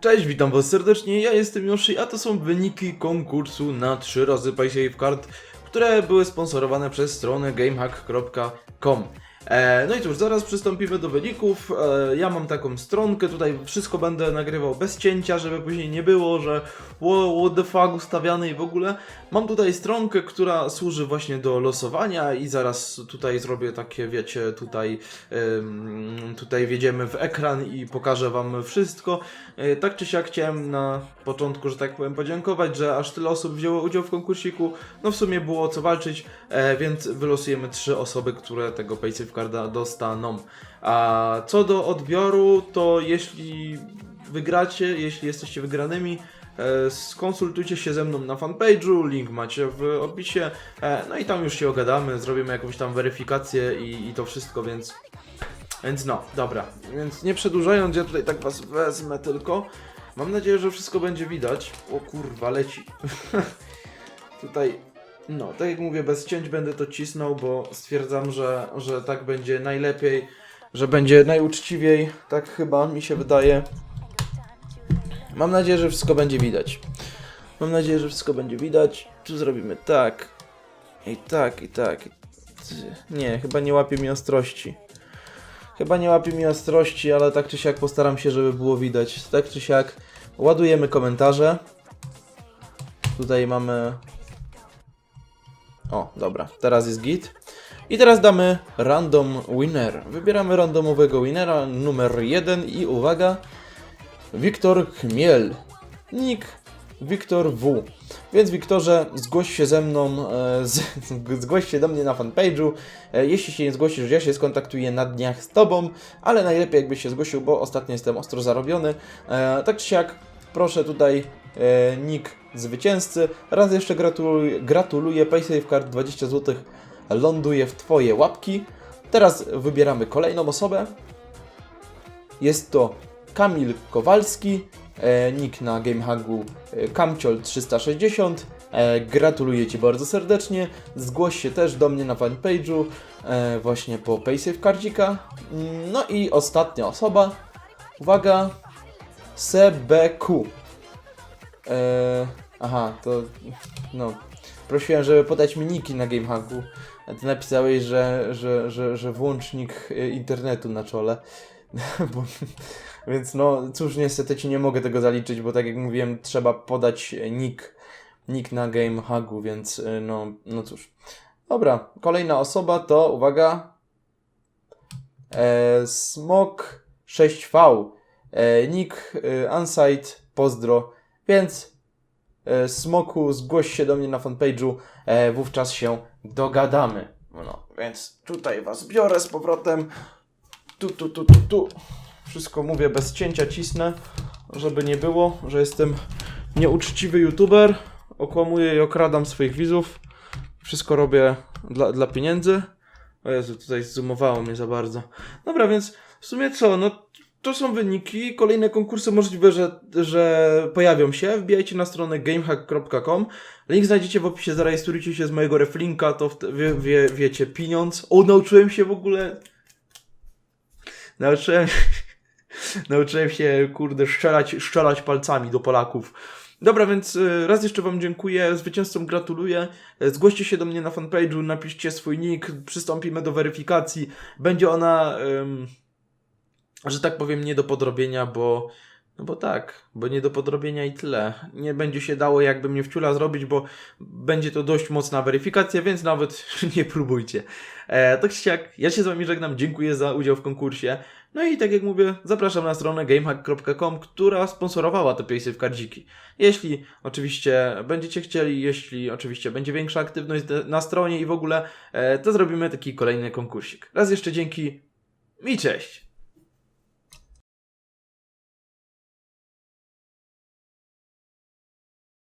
Cześć, witam was serdecznie, ja jestem Yoshi, a to są wyniki konkursu na 3 razy PaySafeCard, które były sponsorowane przez stronę gamehack.com. E, no i cóż, zaraz przystąpimy do wyników. E, ja mam taką stronkę, tutaj wszystko będę nagrywał bez cięcia, żeby później nie było, że wo- what the fuck ustawiany i w ogóle. Mam tutaj stronkę, która służy właśnie do losowania i zaraz tutaj zrobię takie, wiecie, tutaj, tutaj wjedziemy w ekran i pokażę wam wszystko. E, Tak czy siak chciałem na początku, że tak powiem, podziękować, że aż tyle osób wzięło udział w konkursiku. No w sumie było o co walczyć, więc wylosujemy trzy osoby, które tego PaySafeCarda dostaną. A co do odbioru, to jeśli wygracie, jeśli jesteście wygranymi, e, skonsultujcie się ze mną na fanpage'u, link macie w opisie, e, no i tam już się ogadamy, zrobimy jakąś tam weryfikację i, i to wszystko, więc więc no, dobra. Więc nie przedłużając, ja tutaj tak was wezmę tylko. Mam nadzieję, że wszystko będzie widać. O kurwa, leci. tutaj, no, tak jak mówię, bez cięć będę to cisnął, bo stwierdzam, że, że tak będzie najlepiej, że będzie najuczciwiej. Tak chyba mi się wydaje. Mam nadzieję, że wszystko będzie widać. Mam nadzieję, że wszystko będzie widać. Tu zrobimy tak. I tak, i tak. Nie, chyba nie łapie mi ostrości. Chyba nie łapie mi ostrości, ale tak czy siak postaram się, żeby było widać. Tak czy siak ładujemy komentarze. Tutaj mamy... O, dobra, teraz jest git. I teraz damy random winner. Wybieramy randomowego winnera numer 1 i uwaga, Wiktor Chmiel. Nick Wiktor W. Więc Wiktorze, zgłoś się ze mną, e, z, zgłoś się do mnie na fanpage'u. E, jeśli się nie zgłosisz, ja się skontaktuję na dniach z Tobą, ale najlepiej jakbyś się zgłosił, bo ostatnio jestem ostro zarobiony. E, tak czy siak, proszę tutaj e, nick zwycięzcy. Raz jeszcze gratuluję, gratuluję PaySafeCard 20 zł ląduje w Twoje łapki. Teraz wybieramy kolejną osobę. Jest to Kamil Kowalski, e, nick na GameHagu e, Kamciol360. E, gratuluję Ci bardzo serdecznie. Zgłoś się też do mnie na fanpage'u e, właśnie po PaySafeCardzika. Mm, No i ostatnia osoba. Uwaga. CBQ. E, aha, to no. Prosiłem, żeby podać mi niki na GameHagu. A ty napisałeś, że, że, że, że włącznik e, internetu na czole. Bo, więc no, cóż, niestety ci nie mogę tego zaliczyć, bo tak jak mówiłem, trzeba podać nick, nick na GameHagu, więc y, no, no cóż. Dobra, kolejna osoba to, uwaga, e, Smok 6V, e, nick e, Unsite, pozdro, więc Smoku, zgłoś się do mnie na fanpage'u, e, wówczas się dogadamy. No, więc tutaj was biorę z powrotem. Tu, tu, tu, tu, tu. Wszystko mówię bez cięcia, cisnę, żeby nie było, że jestem nieuczciwy youtuber. Okłamuję i okradam swoich widzów. Wszystko robię dla, dla pieniędzy. O Jezu, tutaj zoomowało mnie za bardzo. Dobra, więc w sumie co, no to są wyniki. Kolejne konkursy możliwe, że, że pojawią się. Wbijajcie na stronę gamehack.com. Link znajdziecie w opisie, zarejestrujcie się z mojego reflinka, to wie, wie, wiecie, pieniądz. O, nauczyłem się w ogóle Nauczyłem, nauczyłem się, kurde, strzelać, strzelać palcami do Polaków. Dobra, więc y, raz jeszcze Wam dziękuję, zwycięzcom gratuluję. Zgłoście się do mnie na fanpage'u, napiszcie swój nick, przystąpimy do weryfikacji. Będzie ona, że tak powiem, nie do podrobienia, bo. No bo tak, bo nie do podrobienia i tyle. Nie będzie się dało jakby mnie wciula zrobić, bo będzie to dość mocna weryfikacja, więc nawet nie próbujcie. E, tak czy jak, ja się z Wami żegnam, dziękuję za udział w konkursie. No i tak jak mówię, zapraszam na stronę gamehack.com, która sponsorowała te PaySafe kardziki. Jeśli oczywiście będziecie chcieli, jeśli oczywiście będzie większa aktywność na stronie i w ogóle, e, to zrobimy taki kolejny konkursik. Raz jeszcze dzięki i cześć!